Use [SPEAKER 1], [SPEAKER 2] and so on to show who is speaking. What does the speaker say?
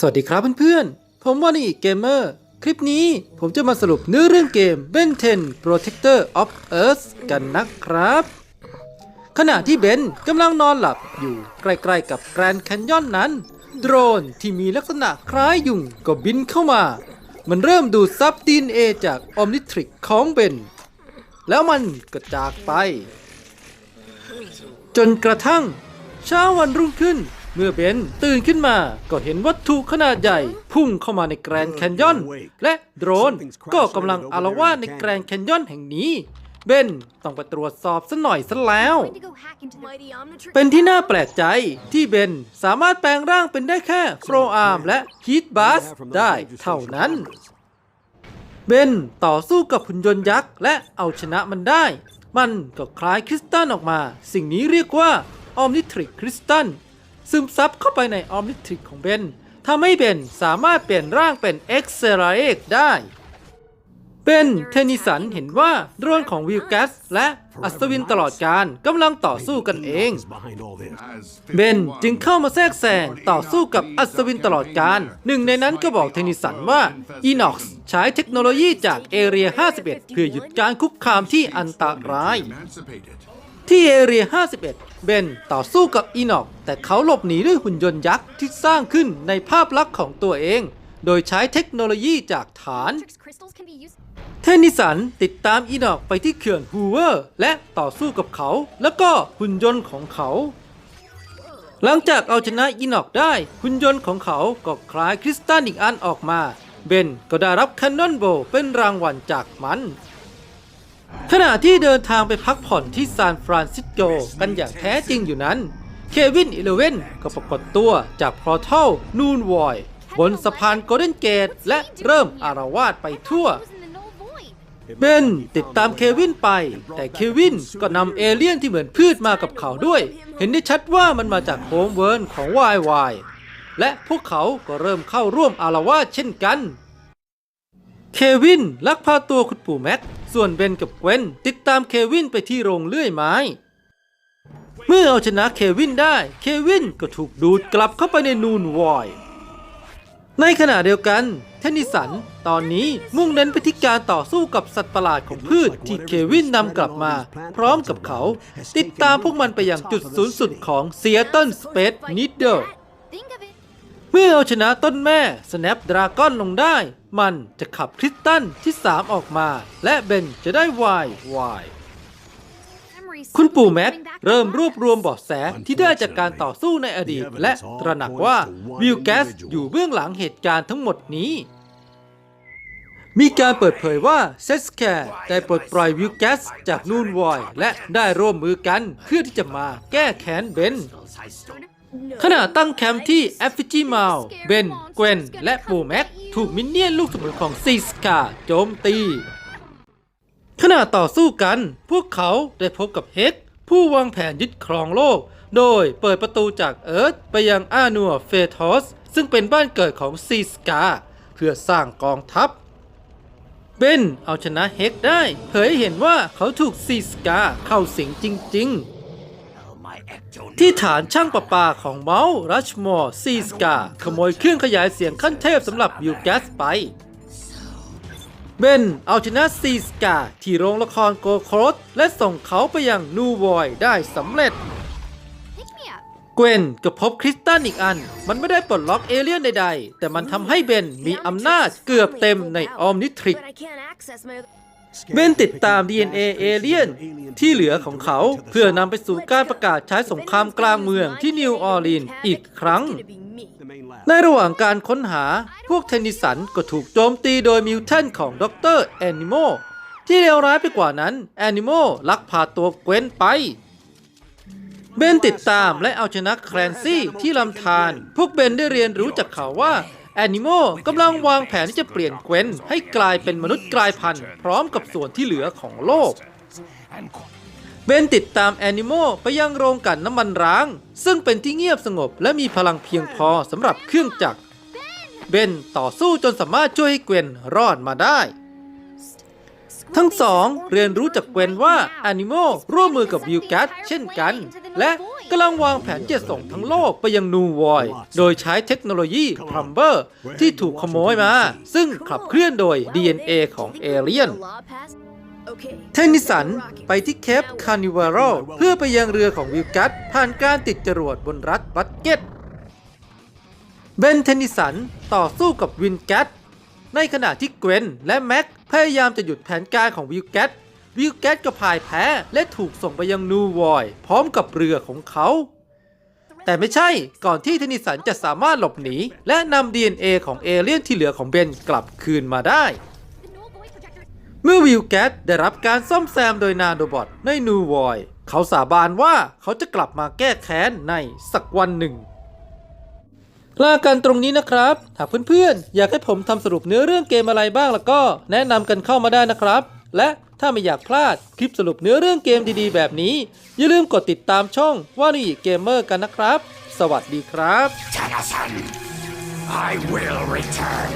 [SPEAKER 1] สวัสดีครับเพื่อนๆ ผมวานี่เกมเมอร์ คลิปนี้ผมจะมาสรุปเนื้อเรื่องเกม Ben 10 Protector of Earth กันนะครับ ขณะที่เบนกำลังนอนหลับอยู่ใกล้ๆกับแกรนด์แคนยอนนั้น โดรนที่มีลักษณะคล้ายยุงก็บินเข้ามา มันเริ่มดูดซับดีนเอจากออมนิทริกของเบน แล้วมันก็จากไป จนกระทั่งเช้าวันรุ่งขึ้น เมื่อเบนตื่นขึ้นมาก็เห็นวัตถุขนาดใหญ่ พุ่งเข้ามาในแกรนด์แคนยอน และโดรนก็กำลังอารวาสในแกรนด์แคนยอนแห่งนี้เบนต้องไปตรวจสอบซะหน่อยซะแล้ว
[SPEAKER 2] going to go hack into the mighty Omnitrix.
[SPEAKER 1] เป็นที่น่าแปลกใจที่เบนสามารถแปลงร่างเป็นได้แค่โฟรอาร์มและฮีทบัสได้เท่านั้น เบนต่อสู้กับหุ่นยนต์ยักษ์และเอาชนะมันได้ มันก็คล้ายคริสตัลออกมา สิ่งนี้เรียกว่าออมนิทริกคริสตัล ซึมซับเข้าไปในออมนิทริกของเบนทำให้เบนสามารถเปลี่ยนร่างเป็นเอ็กเซราเอกได้เป็นเทนิสันเห็นว่าโดรนของวิลกัสและอัศวินตลอดการกำลังต่อสู้กันเอง เบนจึงเข้ามาแทรกแซงต่อสู้กับอัศวินตลอดการ หนึ่งในนั้นก็บอกเทนิสันว่า Enox ใช้เทคโนโลยีจากเอเรีย 51 เพื่อหยุดการคุกคามที่อันตราย ที่เอเรีย 51 เบนต่อสู้กับอีนอก แต่เขาหลบหนีด้วยหุ่นยนต์ยักษ์ที่สร้างขึ้นในภาพลักษณ์ของตัวเอง โดยใช้เทคโนโลยีจากฐาน
[SPEAKER 2] Omnitrix crystals can be used.
[SPEAKER 1] เทนนิสันติดตามอีนอกไปที่เขื่อนฮูเวอร์ และต่อสู้กับเขา แล้วก็หุ่นยนต์ของเขา หลังจากเอาชนะอีนอกได้ หุ่นยนต์ของเขาก็คล้ายคริสตัลอีกอันออกมา เบนก็ได้รับแคนนอนโบเป็นรางวัลจากมัน ขณะที่เดินทางไปพักผ่อนที่ซานฟรานซิสโกกันอย่างแท้จริงอยู่นั้น เควินอีเลเวนก็ปรากฏตัวจากพอร์ทัลนูนวอยบนสะพานโกลเด้นเกต และเริ่มอารวาสไปทั่ว เบนติดตามเควินไป แต่เควินก็นำเอเลี่ยนที่เหมือนพืชมากับเขาด้วย เห็นได้ชัดว่ามันมาจากโฮมเวิร์นของวายวายและพวกเขาก็เริ่มเข้าร่วมอารวาสเช่นกัน เควินลักพาตัวคุณปู่แม็ก ส่วนเบนกับเกวนติดตามเควินไปที่โรงเลื่อยไม้ เมื่อเอาชนะเควินได้ เควินก็ถูกดูดกลับเข้าไปในนูนวอย ในขณะเดียวกัน เทนนิสัน ตอนนี้มุ่งเน้นไปที่การต่อสู้กับสัตว์ประหลาดของพืชที่เควินนำกลับมา พร้อมกับเขา ติดตามพวกมันไปยังจุดศูนย์สุดของ Seattle Space Needle
[SPEAKER 2] Think of it.
[SPEAKER 1] เมื่อเอาชนะต้นแม่ Snapdragon ลงได้ มันจะขับคริสตัลที่ 3 ออกมา และเบนจะได้วายวายคุณปู่แม็กเริ่มรวบรวมเบาะแสที่ได้จากการต่อสู้ในอดีต และตระหนักว่าวิลแกสอยู่เบื้องหลังเหตุการณ์ทั้งหมดนี้ มีการเปิดเผยว่าเซสแคร์ได้ปลดปล่อยวิลแกสจากนูนวอย และได้ร่วมมือกันเพื่อที่จะมาแก้แค้นเบน ขณะตั้งแคมป์ที่แอฟฟิจิมาลเบน เกวนและปูแม็ก ถูกมินเนี่ยนลูกสมุนของซีสกาโจมตี ขณะต่อสู้กัน พวกเขาได้พบกับเฮกผู้วางแผนยึดครองโลก โดยเปิดประตูจากเอิร์ธไปยังอานัวเฟทอส ซึ่งเป็นบ้านเกิดของซีสกา เพื่อสร้างกองทัพ เบนเอาชนะเฮกได้ เผยให้เห็นว่าเขาถูกซีสกาเข้าสิงจริง ๆ ที่ฐานช่างประปาของเมาส์รัชมอร์ซีสกาขโมยเครื่องขยายเสียงขั้นเทพสำหรับวิวแกสไป เบนเอาชนะซีสกาที่โรงละครโกโครสและส่งเขาไปยังนูวอยได้สำเร็จ
[SPEAKER 2] Pick me up.
[SPEAKER 1] เกวนก็พบคริสตัลอีกอัน มันไม่ได้ปลดล็อกเอเลี่ยนใดๆ แต่มันทำให้เบนมีอำนาจเกือบเต็มในออมนิทริก
[SPEAKER 2] But I can't access my.
[SPEAKER 1] เบนติดตาม DNA เอเลียนที่เหลือของเขาเพื่อนำไปสู่การประกาศใช้สงครามกลางเมืองที่นิวออร์ลีนส์อีกครั้ง ในระหว่างการค้นหาพวกเทนนิสันก็ถูกโจมตีโดยมิวแทนของดรแอนิโมที่เลวร้ายไปกว่านั้นแอนิโมลักพาตัวเกวนไป เบนติดตามและเอาชนะแคลนซี่ที่ลำธารพวกเบนได้เรียนรู้จากเขาว่า แอนิโมกำลังวางแผนที่จะเปลี่ยนเกวนให้กลายเป็นมนุษย์กลายพันธุ์ พร้อมกับส่วนที่เหลือของโลก เบนติดตามแอนิโมไปยังโรงกลั่นน้ำมันร้าง ซึ่งเป็นที่เงียบสงบและมีพลังเพียงพอสำหรับเครื่องจักร เบนต่อสู้จนสามารถช่วยให้เกวนรอดมาได้ ทั้งสองเรียนรู้จากเกวนว่าแอนิโมร่วมมือกับวิลกัสเช่นกัน และกำลังวางแผนจะส่งทั้งโลกไปยังนูวอย โดยใช้เทคโนโลยีพรัมเบอร์ที่ถูกขโมยมา ซึ่งขับเคลื่อนโดย DNA ของเอเลียนเทนนิสันไปที่เคปคานิวารัลเพื่อไปยังเรือของวิลกัสผ่านการติดจรวดบนรัฐบัตเก็ตเบนเทนนิสันต่อสู้กับวินแกต ในขณะที่เกวนและแม็กพยายามจะหยุดแผนการของวิลแกตวิลแกตก็พ่ายแพ้และถูกส่งไปยังนูวอย พร้อมกับเรือของเขา แต่ไม่ใช่ก่อนที่เทนนิสันจะสามารถหลบหนี และนำ DNA ของเอเลี่ยนที่เหลือของเบนกลับคืนมาได้ เมื่อวิลแกตได้รับการซ่อมแซมโดยนาโดบอทในนูวอย เขาสาบานว่าเขาจะกลับมาแก้แค้นในสักวันหนึ่ง ลากันตรงนี้นะครับ หากเพื่อนๆ อยากให้ผมทำสรุปเนื้อเรื่องเกมอะไรบ้างแล้วก็แนะนำกันเข้ามาได้นะครับ และถ้าไม่อยากพลาดคลิปสรุปเนื้อเรื่องเกมดีๆ แบบนี้ อย่าลืมกดติดตามช่องว่านี่เกมเมอร์กันนะครับ สวัสดีครับ
[SPEAKER 3] Tennyson, I will return.